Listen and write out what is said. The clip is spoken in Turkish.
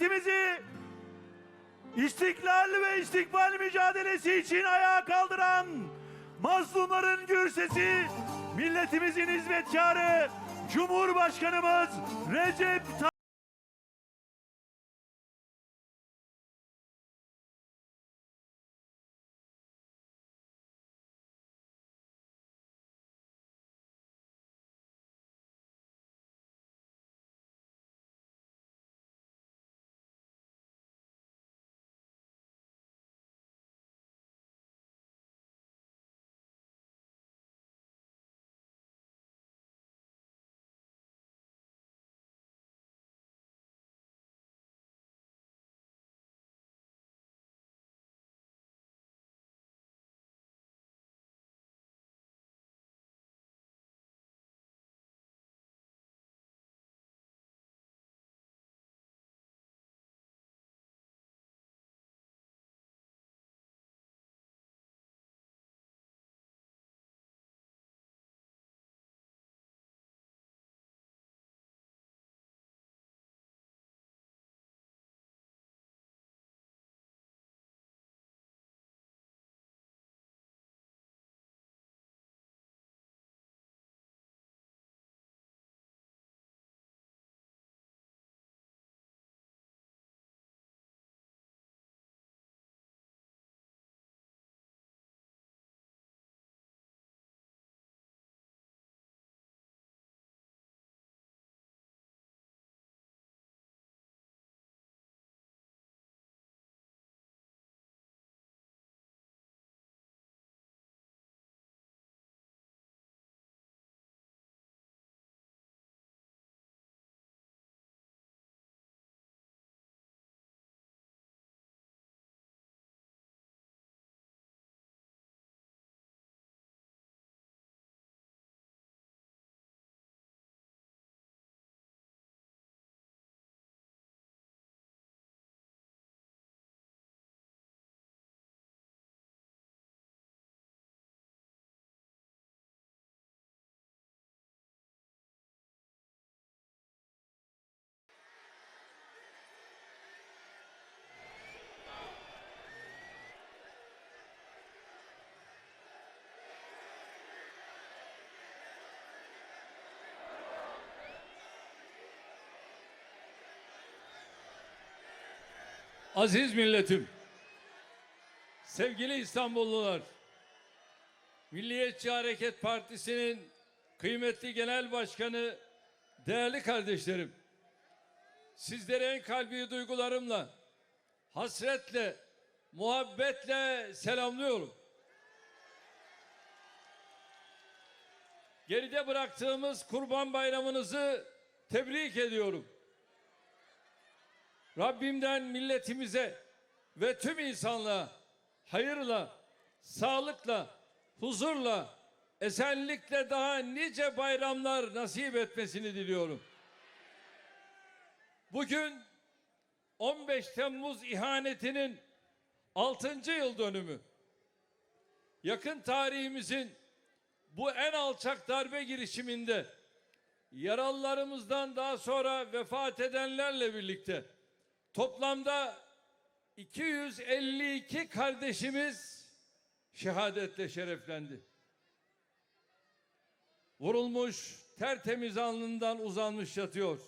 milletimizi istiklal ve istikbal mücadelesi için ayağa kaldıran mazlumların gür sesi, milletimizin hizmetkarı Cumhurbaşkanımız Recep Tayyip Aziz milletim, sevgili İstanbullular, Milliyetçi Hareket Partisi'nin kıymetli genel başkanı, değerli kardeşlerim, sizleri en kalbi duygularımla, hasretle, muhabbetle selamlıyorum. Geride bıraktığımız Kurban Bayramınızı tebrik ediyorum. Rabbimden milletimize ve tüm insanlığa hayırla, sağlıkla, huzurla, esenlikle daha nice bayramlar nasip etmesini diliyorum. Bugün 15 Temmuz ihanetinin 6. yıl dönümü. Yakın tarihimizin bu en alçak darbe girişiminde yaralılarımızdan daha sonra vefat edenlerle birlikte Toplamda 252 kardeşimiz şehadetle şereflendi. Vurulmuş, tertemiz alnından uzanmış yatıyor.